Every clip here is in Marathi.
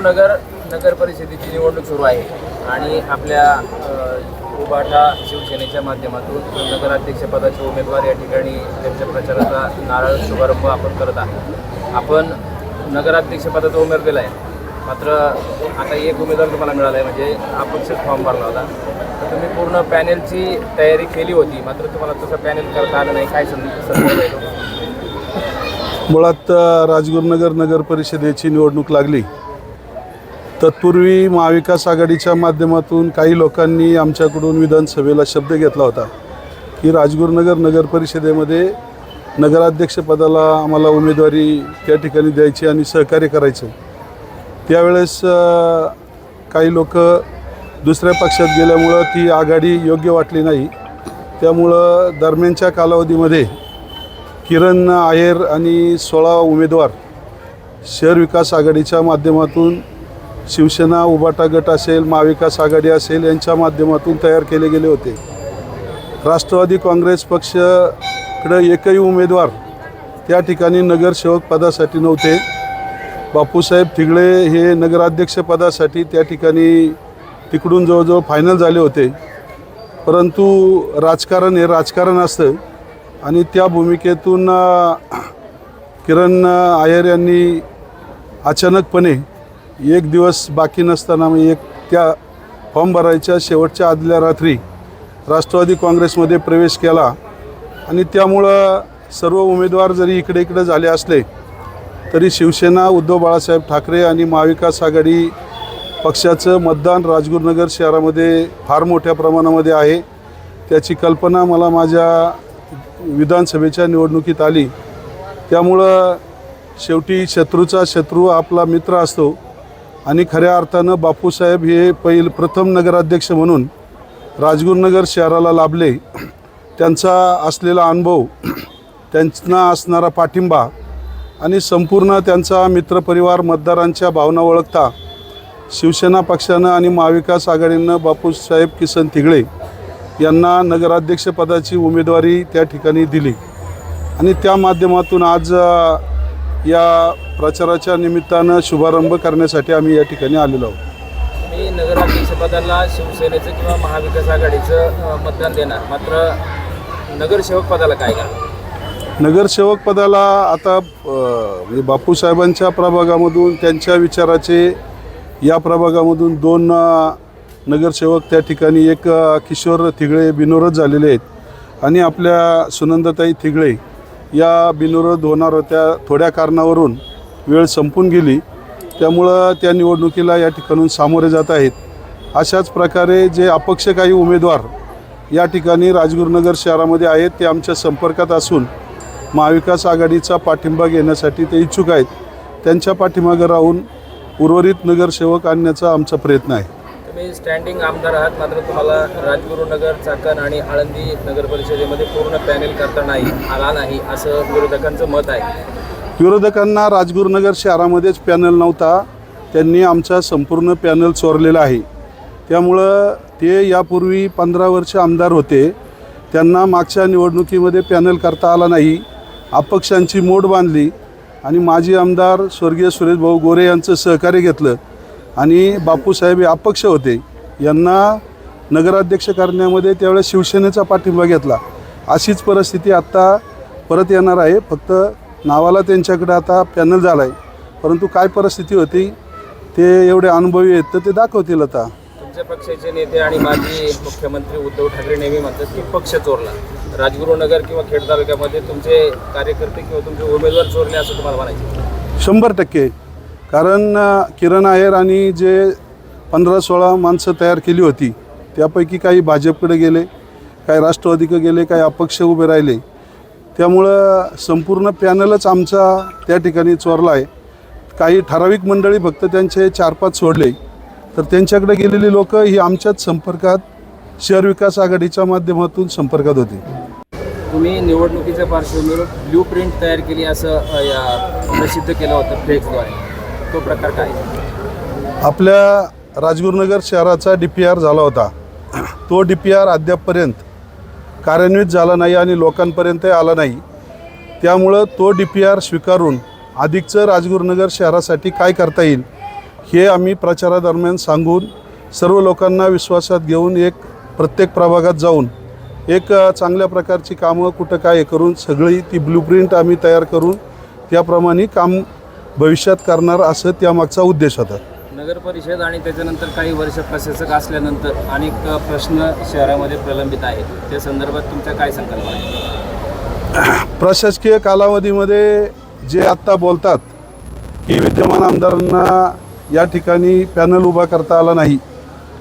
नगर नगर परिषदेची निवडणूक सुरू आहे. आणि आपल्या अ, शिवसेनेच्या माध्यमातून नगराध्यक्षपदाचे उमेदवार या ठिकाणी त्यांच्या प्रचाराचा नारळ शुभारंभ आपण करत आहोत. आपण नगराध्यक्षपदाचा उमेदवार दिला आहे मात्र आता एक उमेदवार तुम्हाला मिळाला आहे म्हणजे अपक्षच फॉर्म भरला होता. तर तुम्ही पूर्ण पॅनेलची तयारी केली होती मात्र तुम्हाला तसं पॅनेल करता आलं नाही. काय संधी मुळात राजगुरुनगर नगर परिषदेची निवडणूक लागली. तत्पूर्वी महाविकास आघाडीच्या माध्यमातून काही लोकांनी आमच्याकडून विधानसभेला शब्द घेतला होता की राजगुरुनगर नगर परिषदेमध्ये नगराध्यक्षपदाला आम्हाला उमेदवारी त्या ठिकाणी द्यायची आणि सहकार्य करायचं. त्यावेळेस काही लोक दुसऱ्या पक्षात गेल्यामुळं ती आघाडी योग्य वाटली नाही. त्यामुळं दरम्यानच्या कालावधीमध्ये किरण आहेर आणि सोळा उमेदवार शहर विकास आघाडीच्या माध्यमातून शिवसेना उबाटा गट असेल महाविकास आघाडी असेल यांच्या माध्यमातून तयार केले गेले होते. राष्ट्रवादी काँग्रेस पक्षकडं एकही उमेदवार त्या ठिकाणी नगरसेवक पदासाठी नव्हते. बापूसाहेब थिगळे हे नगराध्यक्षपदासाठी त्या ठिकाणी तिकडून जवळजवळ फायनल झाले होते. परंतु राजकारण हे राजकारण असतं आणि त्या भूमिकेतून किरण आयर यांनी अचानकपणे एक दिवस बाकी नसताना मी एक त्या फॉर्म भरायच्या शेवटच्या आदल्या रात्री राष्ट्रवादी काँग्रेसमध्ये प्रवेश केला. आणि त्यामुळं सर्व उमेदवार जरी इकडे इकडे झाले असले तरी शिवसेना उद्धव बाळासाहेब ठाकरे आणि महाविकास आघाडी पक्षाचं मतदान राजगुरुनगर शहरामध्ये फार मोठ्या प्रमाणामध्ये आहे. त्याची कल्पना मला माझ्या विधानसभेच्या निवडणुकीत आली. त्यामुळं शेवटी शत्रूचा शत्रू आपला मित्र असतो. आणि खऱ्या अर्थानं बापूसाहेब हे पहिल प्रथम नगराध्यक्ष म्हणून राजगुरुनगर शहराला लाभले. त्यांचा असलेला अनुभव त्यांना असणारा पाठिंबा आणि संपूर्ण त्यांचा मित्रपरिवार मतदारांच्या भावना ओळखता शिवसेना पक्षानं आणि महाविकास आघाडीनं बापूसाहेब किसन तिगळे यांना नगराध्यक्षपदाची उमेदवारी त्या ठिकाणी दिली. आणि त्या माध्यमातून आज या प्रचाराच्या निमित्तानं शुभारंभ करण्यासाठी आम्ही या ठिकाणी आलेलो आहोत. मी नगराध्यक्षपदाला शिवसेनेचं किंवा महाविकास आघाडीचं मतदान देणार. मात्र नगरसेवक पदाला काय करा नगरसेवक पदाला आता अ, म्हणजे बापूसाहेबांच्या प्रभागामधून त्यांच्या विचाराचे या प्रभागामधून दोन अ, नगरसेवक त्या ठिकाणी एक अ, किशोर थिगळे बिनोरत झालेले आहेत. आणि आपल्या सुनंदाताई थिगळे या बिनविरोध होणार होत्या थोड्या कारणावरून वेळ संपून गेली. त्यामुळं त्या निवडणुकीला या ठिकाणून सामोरे जात आहेत. अशाच प्रकारे जे अपक्ष काही उमेदवार या ठिकाणी राजगुरुनगर शहरामध्ये आहेत ते आमच्या संपर्कात असून महाविकास आघाडीचा पाठिंबा घेण्यासाठी ते इच्छुक आहेत. त्यांच्या पाठीमागं राहून उर्वरित नगरसेवक आणण्याचा आमचा प्रयत्न आहे. तुम्ही स्टँडिंग आमदार आहात मात्र तुम्हाला राजगुरुनगर चाकण आणि आळंदी नगर परिषदेमध्ये पूर्ण पॅनेल करता नाही आला नाही असं विरोधकांचं मत आहे. विरोधकांना राजगुरुनगर शहरामध्येच पॅनल नव्हता. त्यांनी आमचा संपूर्ण पॅनल चोरलेला आहे. त्यामुळं ते यापूर्वी पंधरा वर्ष आमदार होते. त्यांना मागच्या निवडणुकीमध्ये पॅनल करता आला नाही. अपक्षांची मोड बांधली आणि माजी आमदार स्वर्गीय सुरेशभाऊ गोरे यांचं सहकार्य घेतलं. आणि बापूसाहेब हे अपक्ष होते. यांना नगराध्यक्ष करण्यामध्ये त्यावेळेस शिवसेनेचा पाठिंबा घेतला. अशीच परिस्थिती आत्ता परत येणार आहे. फक्त नावाला त्यांच्याकडे आता पॅनल झाला आहे परंतु काय परिस्थिती होती ते एवढे अनुभवी आहेत तर ते दाखवतील आता. तुमच्या पक्षाचे नेते आणि माजी मुख्यमंत्री उद्धव ठाकरे नेहमी म्हणतात की पक्ष चोरला. राजगुरुनगर किंवा खेड तालुक्यामध्ये तुमचे कार्यकर्ते किंवा तुमचे उमेदवार चोरले असं तुम्हाला म्हणायचं शंभर टक्के. कारण किरण आहेर आणि जे पंधरा सोळा माणसं तयार केली होती त्यापैकी काही भाजपकडे गेले काही राष्ट्रवादीकडे गेले काही अपक्ष उभे राहिले. त्यामुळं संपूर्ण पॅनलच आमचा त्या ठिकाणी चोरला आहे. काही ठराविक मंडळी फक्त त्यांचे चार पाच सोडले. तर त्यांच्याकडे गेलेली लोक ही आमच्याच संपर्कात शहर विकास आघाडीच्या माध्यमातून संपर्कात होती. तुम्ही निवडणुकीच्या पार्श्वभूमीवर ब्ल्यू प्रिंट तयार केली असं प्रसिद्ध केलं होतं फ्लेक्सद्वारे तो प्रकार काय? आपल्या राजगुरुनगर शहराचा डी पी आर झाला होता. तो डी पी आर अद्यापपर्यंत कार्यान्वित झाला नाही आणि लोकांपर्यंतही आला नाही. त्यामुळं तो डी पी आर स्वीकारून अधिकचं राजगुरुनगर शहरासाठी काय करता येईल हे आम्ही प्रचारादरम्यान सांगून सर्व लोकांना विश्वासात घेऊन एक प्रत्येक प्रभागात जाऊन एक चांगल्या प्रकारची कामं कुठं काय हे करून सगळी ती ब्लूप्रिंट आम्ही तयार करून त्याप्रमाणे काम भविष्यात करणार असं त्यामागचा उद्देश होता. नगर परिषद आणि त्याच्यानंतर काही वर्ष प्रशासक असल्यानंतर अनेक प्रश्न शहरामध्ये प्रलंबित आहेत. त्या संदर्भात तुमच्या काय संकल्पना आहे प्रशासकीय कालावधीमध्ये जे आत्ता बोलतात की विद्यमान आमदारांना या ठिकाणी पॅनल उभा करता आला नाही.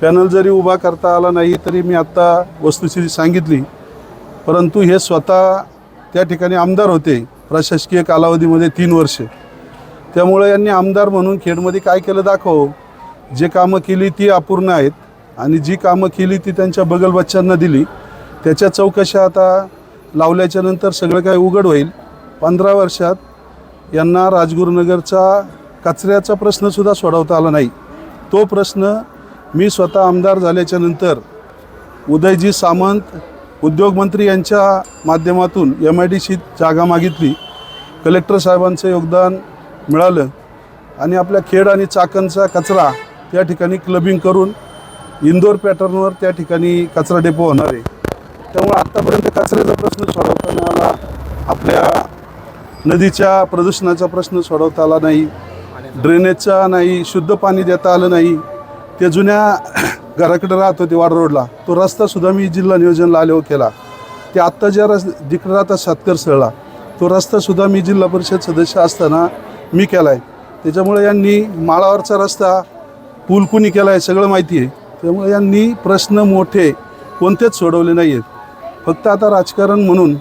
पॅनल जरी उभा करता आला नाही तरी मी आत्ता वस्तुस्थिती सांगितली. परंतु हे स्वतः त्या ठिकाणी आमदार होते प्रशासकीय कालावधीमध्ये तीन वर्ष. त्यामुळे यांनी आमदार म्हणून खेडमध्ये काय केलं दाखव. जे कामं केली ती अपूर्ण आहेत आणि जी कामं केली ती त्यांच्या बगल बच्चांना दिली. त्याच्या चौकशा आता लावल्याच्या नंतर सगळं काय उघड होईल. पंधरा वर्षात यांना राजगुरुनगरचा कचऱ्याचा प्रश्नसुद्धा सोडवता आला नाही. तो प्रश्न मी स्वतः आमदार झाल्याच्यानंतर उदयजी सामंत उद्योगमंत्री यांच्या माध्यमातून एम आय डी सीत जागा मागितली. कलेक्टर साहेबांचं योगदान मिळालं. आणि आपल्या खेड आणि चाकणचा कचरा त्या ठिकाणी क्लबिंग करून इंदोर पॅटर्नवर त्या ठिकाणी कचरा डेपो होणार आहे. त्यामुळे आत्तापर्यंत कचऱ्याचा प्रश्न सोडवता आला. आपल्या नदीच्या प्रदूषणाचा प्रश्न सोडवता आला नाही. ड्रेनेजचा नाही शुद्ध पाणी देता आलं नाही. ते जुन्या घराकडे राहत होते वाड रोडला. तो रस्तासुद्धा मी जिल्हा नियोजनला आल्यावर केला. ते आत्ता ज्या रस जिकडे राहतात सातकर सळला तो रस्तासुद्धा मी जिल्हा परिषद सदस्य असताना मी केला आहे त्याच्यामुळे यांनी माळावरचा रस्ता पूल कुणी केला आहे सगळं माहिती आहे. त्यामुळे यांनी प्रश्न मोठे कोणतेच सोडवले नाही आहेत फक्त आता राजकारण म्हणून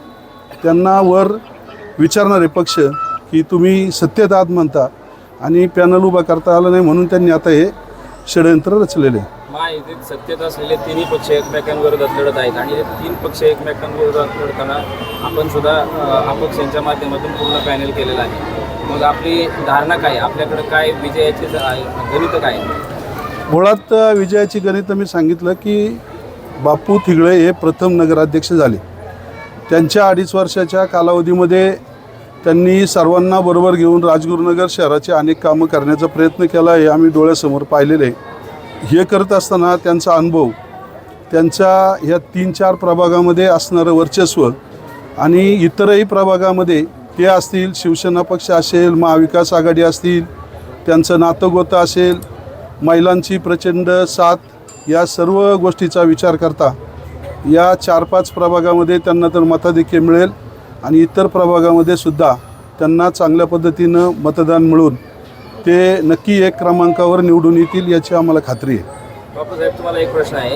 त्यांना वर विचारणारे पक्ष की तुम्ही सत्तेत आत म्हणता आणि पॅनल उभा करता आलं नाही म्हणून त्यांनी आता हे षडयंत्र रचलेले आहे. महायुतीत सत्तेत असलेले तिन्ही पक्ष एकमेकांविरोधात लढत आहेत आणि तीन पक्ष एकमेकांविरोधात लढताना आपण सुद्धा अपक्षांच्या माध्यमातून पूर्ण पॅनल केलेला आहे. मग आपली धारणा काय आपल्याकडे काय विजयाची गणित काय मुळात विजयाची गणित मी सांगितलं की बापू थिगळे हे प्रथम नगराध्यक्ष झाले. त्यांच्या अडीच वर्षाच्या कालावधीमध्ये त्यांनी सर्वांना बरोबर घेऊन राजगुरुनगर शहराचे अनेक कामं करण्याचा प्रयत्न केला आहे आम्ही डोळ्यासमोर पाहिलेले. आहे हे करत असताना त्यांचा अनुभव त्यांच्या ह्या तीन चार प्रभागामध्ये असणारं वर्चस्व आणि इतरही प्रभागामध्ये ते असतील शिवसेना पक्ष असेल महाविकास आघाडी असतील त्यांचं नातंगोतं असेल महिलांची प्रचंड साथ या सर्व गोष्टीचा विचार करता या चार पाच प्रभागामध्ये त्यांना तर मताधिक्य मिळेल आणि इतर प्रभागामध्ये सुद्धा त्यांना चांगल्या पद्धतीनं मतदान मिळून ते नक्की एक क्रमांकावर निवडून येतील याची आम्हाला खात्री आहे. बाबासाहेब तुम्हाला एक प्रश्न आहे.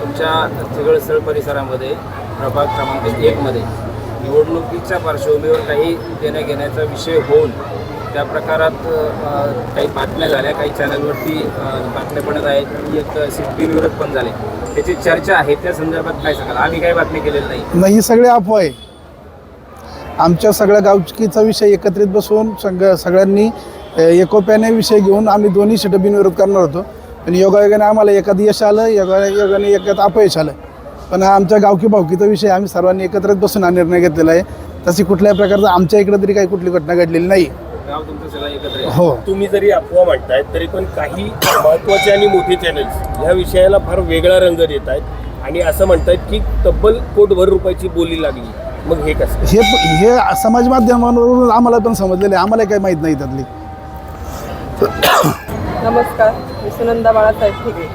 तुमच्या चिगळस्थळ परिसरामध्ये प्रभाग क्रमांक एकमध्ये निवडणुकीच्या पार्श्वभूमीवर काही देण्या घेण्याचा विषय होऊन त्या प्रकारात काही बातम्या झाल्या काही चॅनलवरती बातम्या पण आहेत. की एक सिद्धी विरोध पण झाले. त्याची चर्चा आहे. त्या संदर्भात काय सांगाल? आम्ही काही बातमी केलेली नाही. नाही सगळे अफवा आहे. आमच्या सगळ्या गावकीचा विषय एकत्रित बसून सग सगळ्यांनी एकोप्याने विषय घेऊन आम्ही दोन्ही शेट बिनविरोध करणार होतो. पण योगायोगाने आम्हाला एखादं यश आलं योगा योगाने एखादं अपयश आलं. पण हा आमच्या गावकी भावकीचा विषय आम्ही सर्वांनी एकत्रित बसून हा निर्णय घेतलेला आहे. तशी कुठल्याही प्रकारचा आमच्या इकडे तरी काही कुठली घटना घडलेली नाही. गाव तुमचं सगळं एकत्र आहे. हो. तुम्ही जरी अफवा म्हणताय तरी पण काही महत्त्वाचे आणि मोठे चॅनल्स ह्या विषयाला फार वेगळा रंग देत आहेत. आणि असं म्हणतायत की तब्बल कोटभर रुपयाची बोली लागली. मग हे कसं? हे हे समाज माध्यमांवरून आम्हाला पण समजलेलं आहे. आम्हाला काही माहीत नाही त्यातली. नमस्कार. मी सुनंदा बाळासाहेब ठिगे.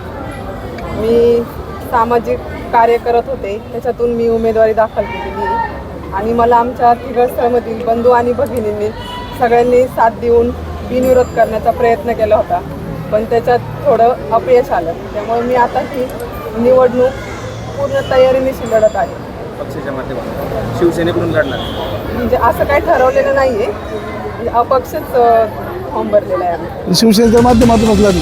मी सामाजिक कार्य करत होते. त्याच्यातून मी उमेदवारी दाखल केलेली आहे. आणि मला आमच्या तिघळस्थळमधील बंधू आणि भगिनींनी सगळ्यांनी साथ देऊन बिनविरोध करण्याचा प्रयत्न केला होता. पण त्याच्यात थोडं अपयश आलं. त्यामुळे मी आता ही निवडणूक पूर्ण तयारीनिशी लढत आहे. पक्षाच्या माध्यमातून. शिवसेनेकडून लढणार. म्हणजे असं काही ठरवलेलं नाही आहे म्हणजे अपक्षच फॉर्म भरलेला आहे शिवसेनेच्या माध्यमातूनच लढली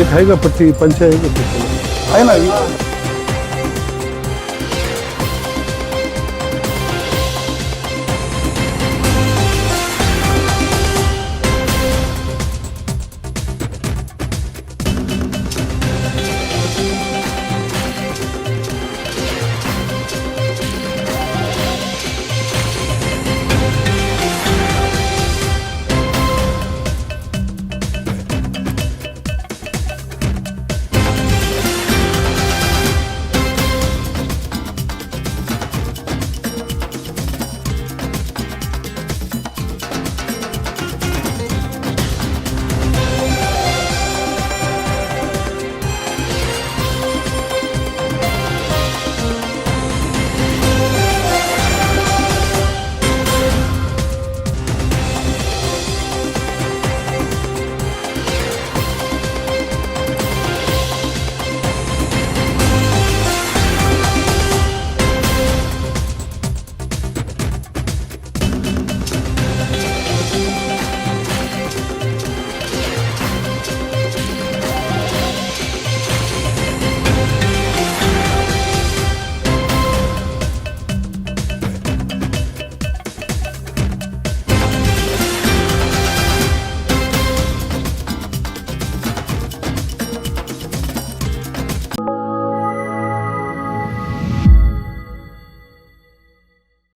एक आहे का पट्टी पंचायत आहे ना?